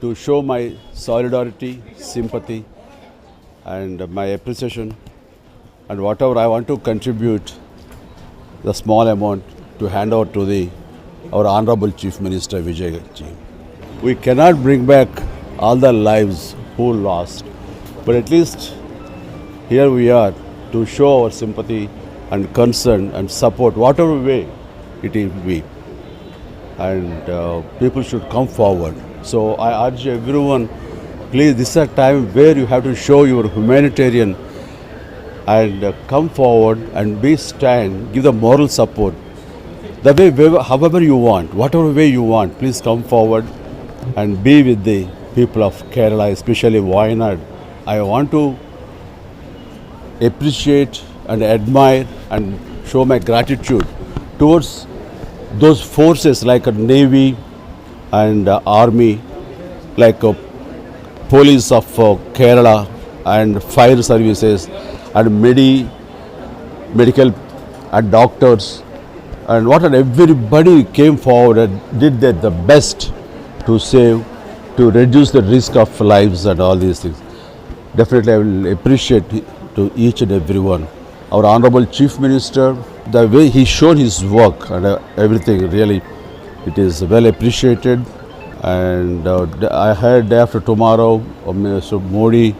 to show my solidarity, sympathy, and my appreciation, and whatever I want to contribute, the small amount to hand over to the our Honorable Chief Minister Vijay Ji. We cannot bring back all the lives who lost, but at least here we are to show our sympathy and concern and support, whatever way it will be. And uh, people should come forward. So I urge everyone, please, this is a time where you have to show your humanitarian and uh, come forward and be stand, give the moral support. The way, however you want, whatever way you want, please come forward and be with the people of Kerala, especially Wayanad. I want to appreciate and admire and show my gratitude towards those forces like a navy and uh, army, like uh, police of uh, Kerala and fire services and medi- medical and doctors and what and everybody came forward and did their, the best to save to reduce the risk of lives and all these things. Definitely i will appreciate to each and everyone our honorable chief minister the way he showed his work and everything really it is well appreciated and uh, i heard day after tomorrow mr modi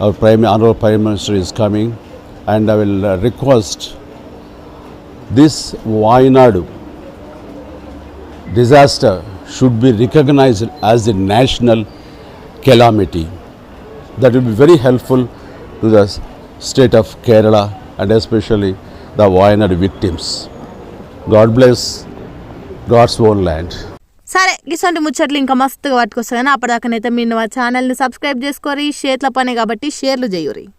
our prime honorable prime minister is coming and i will uh, request this Wayanadu disaster should be recognized as a national calamity. That will be very helpful to the state of Kerala and especially the Wayanadu victims. God bless God's own land. సరే ఇసంటి ముచ్చట్లు ఇంకా మస్తుగా పట్టుకొస్తా కానీ అప్పటిదాకనైతే మీరు మా ఛానల్ని subscribe చేసుకోరి షేర్ల పనే కాబట్టి షేర్లు చేయురి